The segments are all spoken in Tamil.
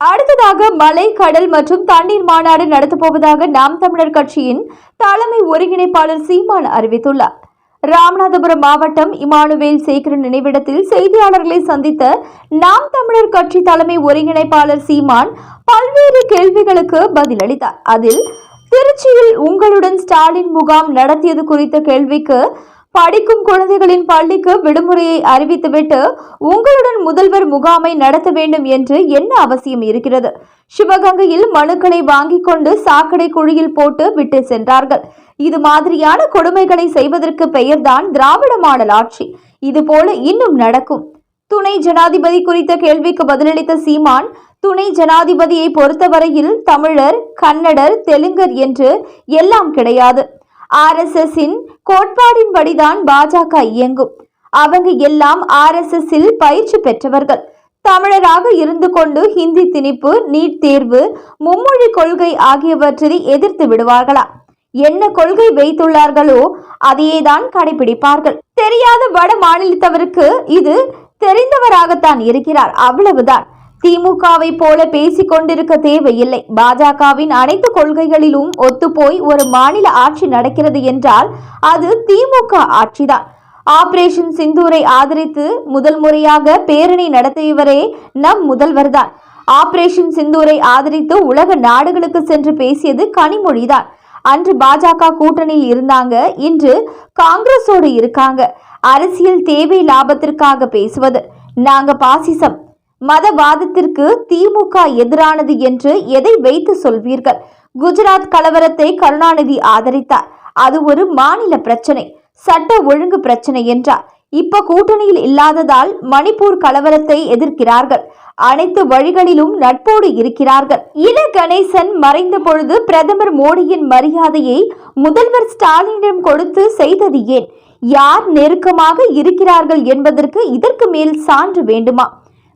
அடுத்ததாக மலை கடல் மற்றும் தண்ணீர் மாநாடு நடத்தப்போவதாக நாம் தமிழர் கட்சியின் தலைமை ஒருங்கிணைப்பாளர் சீமான் அறிவித்துள்ளார். ராமநாதபுரம் மாவட்டம் இமானுவேல் சேகரன் நினைவிடத்தில் செய்தியாளர்களை சந்தித்த நாம் தமிழர் கட்சி தலைமை ஒருங்கிணைப்பாளர் சீமான் பல்வேறு கேள்விகளுக்கு பதிலளித்தார். அதில் திருச்சியில் உங்களுடன் ஸ்டாலின் முகாம் நடத்தியது குறித்த கேள்விக்கு படிக்கும் குழந்தைகளின் பள்ளிக்கு விடுமுறையை அறிவித்துவிட்டு உங்களுடன் முதல்வர் முகாமை நடத்த வேண்டும் என்று என்ன அவசியம் இருக்கிறது? சிவகங்கையில் மனுக்களை வாங்கிக் கொண்டு சாக்கடை குழியில் போட்டு விட்டு சென்றார்கள். இது மாதிரியான கொடுமைகளை செய்வதற்கு பெயர்தான் திராவிட மாடல் ஆட்சி. இதுபோல இன்னும் நடக்கும். துணை ஜனாதிபதி குறித்த கேள்விக்கு பதிலளித்த சீமான் துணை ஜனாதிபதியை பொறுத்தவரையில் தமிழர் கன்னடர் தெலுங்கர் என்று எல்லாம் கிடையாது. ஆர்எஸ்எஸ்ஸின் கோட்பாடின்படிதான் பாஜக இயங்கும். அவங்க எல்லாம் ஆர்எஸ்எஸ்ஸில் பயிற்சி பெற்றவர்கள். தமிழராக இருந்து கொண்டு ஹிந்தி திணிப்பு நீட் தேர்வு மும்மொழி கொள்கை ஆகியவற்றை எதிர்த்து விடுவார்களா? என்ன கொள்கை வைத்துள்ளார்களோ அதையே தான் கடைபிடிப்பார்கள். தெரியாத வட மாநிலத்தவருக்கு இது தெரிந்தவராகத்தான் இருக்கிறார். அவ்வளவுதான். திமுகவை போல பேசிக் கொண்டிருக்க தேவையில்லை. பாஜகவின் அனைத்து கொள்கைகளிலும் ஒத்துப்போய் ஒரு மாநில ஆட்சி நடக்கிறது என்றால் அது திமுக ஆட்சிதான். ஆபரேஷன் சிந்தூரை ஆதரித்து முதல் முறையாக பேரணி நடத்தியவரே நம் முதல்வர்தான். ஆபரேஷன் சிந்தூரை ஆதரித்து உலக நாடுகளுக்கு சென்று பேசியது கனிமொழிதான். அன்று பாஜக கூட்டணியில் இருந்தாங்க இன்று காங்கிரஸோடு இருக்காங்க. அரசியல் தேவை லாபத்திற்காக பேசுவது. நாங்க பாசிசம். மதவாதத்திற்கு திமுக எதிரானது என்று எதை வைத்து சொல்வீர்கள்? குஜராத் கலவரத்தை கருணாநிதி ஆதரித்தார். அது ஒரு மாநில பிரச்சனை சட்ட ஒழுங்கு பிரச்சனை என்றார். இப்ப கூட்டணியில் இல்லாததால் மணிப்பூர் கலவரத்தை எதிர்க்கிறார்கள். அனைத்து வழிகளிலும் நட்போடு இருக்கிறார்கள். இல கணேசன் மறைந்த பொழுது பிரதமர் மோடியின் மரியாதையை முதல்வர் ஸ்டாலினிடம் கொடுத்து செய்தது ஏன்? யார் நெருக்கமாக இருக்கிறார்கள் என்பதற்கு இதற்கு மேல் சான்று வேண்டுமா?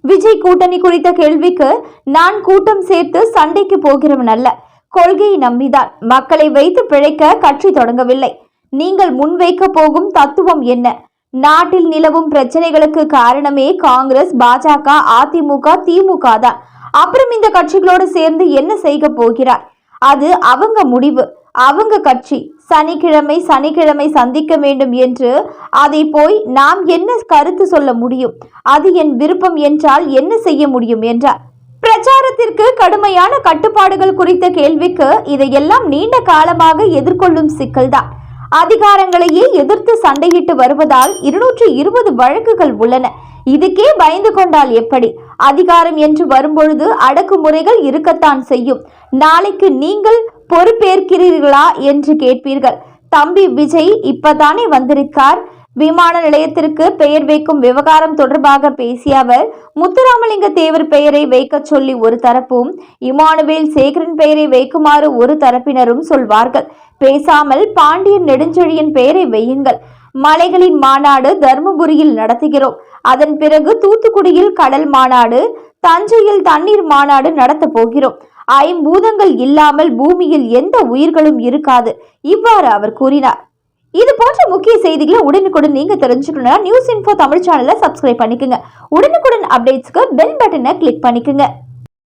விஜய் கூட்டணி குறித்த கேள்விக்கு நான் கூட்டம் சேர்த்து சண்டைக்கு போகிறவன் அல்ல. கொள்கையை நம்பிதான். மக்களை வைத்து பிழைக்க கட்சி தொடங்கவில்லை. நீங்கள் முன்வைக்க போகும் தத்துவம் என்ன? நாட்டில் நிலவும் பிரச்சனைகளுக்கு காரணமே காங்கிரஸ் பாஜக அதிமுக திமுக தான். அப்புறம் இந்த கட்சிகளோடு சேர்ந்து என்ன செய்ய போகிறார்? அது அவங்க முடிவு. அவங்க கட்சி. சனிக்கிழமை சனிக்கிழமை சந்திக்க வேண்டும் என்று அதை போய் நாம் என்ன கருத்து சொல்ல முடியும்? அது என் விருப்பம் என்றால் என்ன செய்ய முடியும்? என்றார். பிரச்சாரத்திற்கு கடுமையான கட்டுப்பாடுகள் குறித்த கேள்விக்கு இதையெல்லாம் நீண்ட காலமாக எதிர்கொள்ளும் சிக்கல்தான். அதிகாரங்களையே எதிர்த்து சண்டையிட்டு வருவதால் இருநூற்றி இருபது வழக்குகள் உள்ளன. இதுக்கே பயந்து கொண்டால் எப்படி? அதிகாரம் என்று வரும்பொழுது அடக்குமுறைகள் இருக்கத்தான் செய்யும். நாளைக்கு நீங்கள் பொறுப்பேற்கிறீர்களா என்று கேட்பீர்கள். தம்பி விஜய் இப்பதானே வந்திருக்கார். விமான நிலையத்திற்கு பெயர் வைக்கும் விவகாரம் தொடர்பாக பேசிய அவர் முத்துராமலிங்க தேவர் பெயரை வைக்க சொல்லி ஒரு தரப்பும் இமானுவேல் சேகரன் பெயரை வைக்குமாறு ஒரு தரப்பினரும் சொல்வார்கள். பேசாமல் பாண்டியன் நெடுஞ்செழியன் பெயரை வையுங்கள். மலைகளின் மாநாடு தர்மபுரியில் நடத்துகிறோம். அதன் பிறகு தூத்துக்குடியில் கடல் மாநாடு தஞ்சையில் தண்ணீர் மாநாடு நடத்தப் போகிறோம். ஐம்பூதங்கள் இல்லாமல் பூமியில் எந்த உயிர்களும் இருக்காது. இவ்வாறு அவர் கூறினார். இது போன்ற முக்கிய செய்திகளை உடனுக்குடன் நீங்க தெரிஞ்சுக்கணும்னா நியூஸ் இன்ஃபோ தமிழ் சேனலை சப்ஸ்கிரைப் பண்ணிக்கோங்க. உடனுக்குடன் அப்டேட்ஸ்க்கு பெல் பட்டனை கிளிக் பண்ணிக்கோங்க.